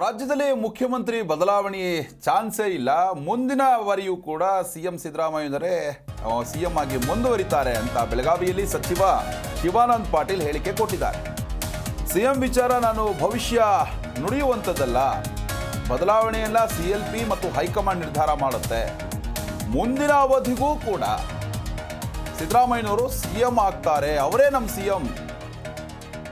ರಾಜ್ಯದಲ್ಲಿ ಮುಖ್ಯಮಂತ್ರಿ ಬದಲಾವಣೆ ಚಾನ್ಸೇ ಇಲ್ಲ. ಮುಂದಿನ ವರಿಯೂ ಕೂಡ ಸಿಎಂ ಸಿದ್ದರಾಮಯ್ಯನವರೇ ಸಿಎಂ ಆಗಿ ಮುಂದುವರಿತಾರೆ ಅಂತ ಬೆಳಗಾವಿಯಲ್ಲಿ ಸಚಿವ ಶಿವಾನಂದ್ ಪಾಟೀಲ್ ಹೇಳಿಕೆ ಕೊಟ್ಟಿದ್ದಾರೆ. ಸಿಎಂ ವಿಚಾರ ನಾನು ಭವಿಷ್ಯ ನುಡಿಯುವಂಥದ್ದಲ್ಲ. ಬದಲಾವಣೆಯೆಲ್ಲ ಸಿ ಎಲ್ ಪಿ ಮತ್ತು ಹೈಕಮಾಂಡ್ ನಿರ್ಧಾರ ಮಾಡುತ್ತೆ. ಮುಂದಿನ ಅವಧಿಗೂ ಕೂಡ ಸಿದ್ದರಾಮಯ್ಯನವರು ಸಿ ಎಂ ಆಗ್ತಾರೆ. ಅವರೇ ನಮ್ಮ ಸಿಎಂ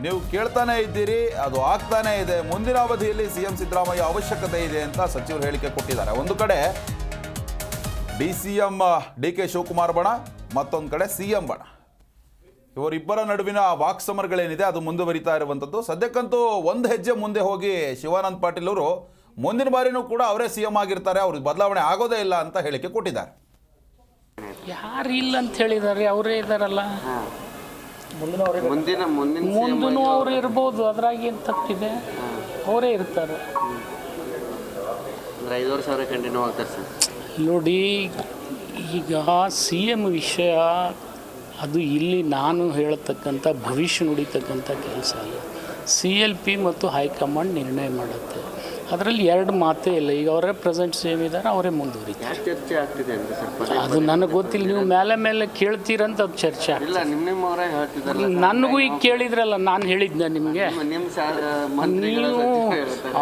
ನೀವು ಕೇಳ್ತಾನೆ ಇದ್ದೀರಿ ಅದು ಆಗ್ತಾನೆ ಇದೆ. ಮುಂದಿನ ಅವಧಿಯಲ್ಲಿ ಸಿಎಂ ಸಿದ್ದರಾಮಯ್ಯ ಅವಶ್ಯಕತೆ ಇದೆ ಅಂತ ಸಚಿವರು ಹೇಳಿಕೆ ಕೊಟ್ಟಿದ್ದಾರೆ. ಒಂದು ಕಡೆ D C M D K Shivakumar ಬಣ ಮತ್ತೊಂದು ಕಡೆ ಸಿ ಎಂ ಬಣ. ಇವರಿಬ್ಬರ ನಡುವಿನ ವಾಕ್ಸಮರಗಳೇನಿದೆ ಅದು ಮುಂದುವರಿತಾ ಇರುವಂಥದ್ದು. ಸದ್ಯಕ್ಕಂತೂ ಒಂದು ಹೆಜ್ಜೆ ಮುಂದೆ ಹೋಗಿ ಶಿವಾನಂದ್ ಪಾಟೀಲ್ ಅವರು ಮುಂದಿನ ಬಾರಿನೂ ಕೂಡ ಅವರೇ ಸಿ ಎಂ ಆಗಿರ್ತಾರೆ ಅವ್ರಿಗೆ ಬದಲಾವಣೆ ಆಗೋದೇ ಇಲ್ಲ ಅಂತ ಹೇಳಿಕೆ ಕೊಟ್ಟಿದ್ದಾರೆ. ಯಾರು ಇಲ್ಲ ಅಂತ ಹೇಳಿದ್ದಾರೆ ಅವರೇ ಇದಾರಲ್ಲ ಮುಂದಿನ ಮುಂದಿನ ಮುಂದೂ ಅವ್ರು ಇರ್ಬೋದು ಅದ್ರಾಗ ಏನು ತಪ್ಪಿದೆ? ಅವರೇ ಇರ್ತಾರೆ. ಅಂದ್ರೆ ಐದುವರೆ ಸಾವಿರ ಕಂಟಿನ್ಯೂ ಆಗ್ತಾರೆ ಸರ್. ನೋಡಿ ಈಗ ಸಿ ಎಂ ವಿಷಯ ಅದು ಇಲ್ಲಿ ನಾನು ಹೇಳತಕ್ಕಂಥ ಭವಿಷ್ಯ ನುಡಿತಕ್ಕಂಥ ಕೆಲಸ ಅಲ್ಲ. ಸಿ ಎಲ್ ಪಿ ಮತ್ತು ಹೈಕಮಾಂಡ್ ನಿರ್ಣಯ ಮಾಡುತ್ತೆ. ಅದರಲ್ಲಿ ಎರಡು ಮಾತೇ ಇಲ್ಲ. ಈಗ ಅವರೇ ಪ್ರೆಸೆಂಟ್ ಸೇಮ್ ಇದ್ದಾರೆ ಅವರೇ ಮುಂದುವರಿತಾರೆ. ಯಾಕೆ ಚರ್ಚೆ ಆಗ್ತಿದೆ ಅಂತ ಸರ್? ಪದೇ ಅದು ನನಗೆ ಗೊತ್ತಿಲ್ಲ. ನೀವು ಮೇಲೆ ಮೇಲೆ ಕೇಳ್ತೀರಂತ ಅದು ಚರ್ಚೆ ಆಗ್ತದೆ. ಇಲ್ಲ ನಿಮ್ಮ ನಿಮ್ಮವರೇ ನನಗೂ ಈಗ ಕೇಳಿದ್ರಲ್ಲ ನಾನು ಹೇಳಿದ್ನ ನಿಮಗೆ? ನಿಮ್ಮ- ಮಂತ್ರಿಗಳ ನೀವು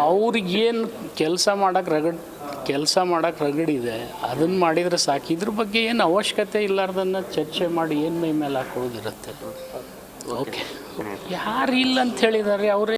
ಅವ್ರಿಗೇನು ಕೆಲಸ ಮಾಡೋಕ್ಕೆ ರಗಡ್ ಕೆಲಸ ಮಾಡಕ್ಕೆ ರಗಡಿದೆ ಅದನ್ನು ಮಾಡಿದರೆ ಸಾಕು. ಇದ್ರ ಬಗ್ಗೆ ಏನು ಅವಶ್ಯಕತೆ ಇಲ್ಲಾರ್ದನ್ನ ಚರ್ಚೆ ಮಾಡಿ ಏನು ಮೈ ಮೇಲೆ ಹಾಕೋದಿರುತ್ತೆ ಓಕೆ. ಯಾರು ಇಲ್ಲ ಅಂತ ಹೇಳಿದ್ದಾರೆ ಅವರೇ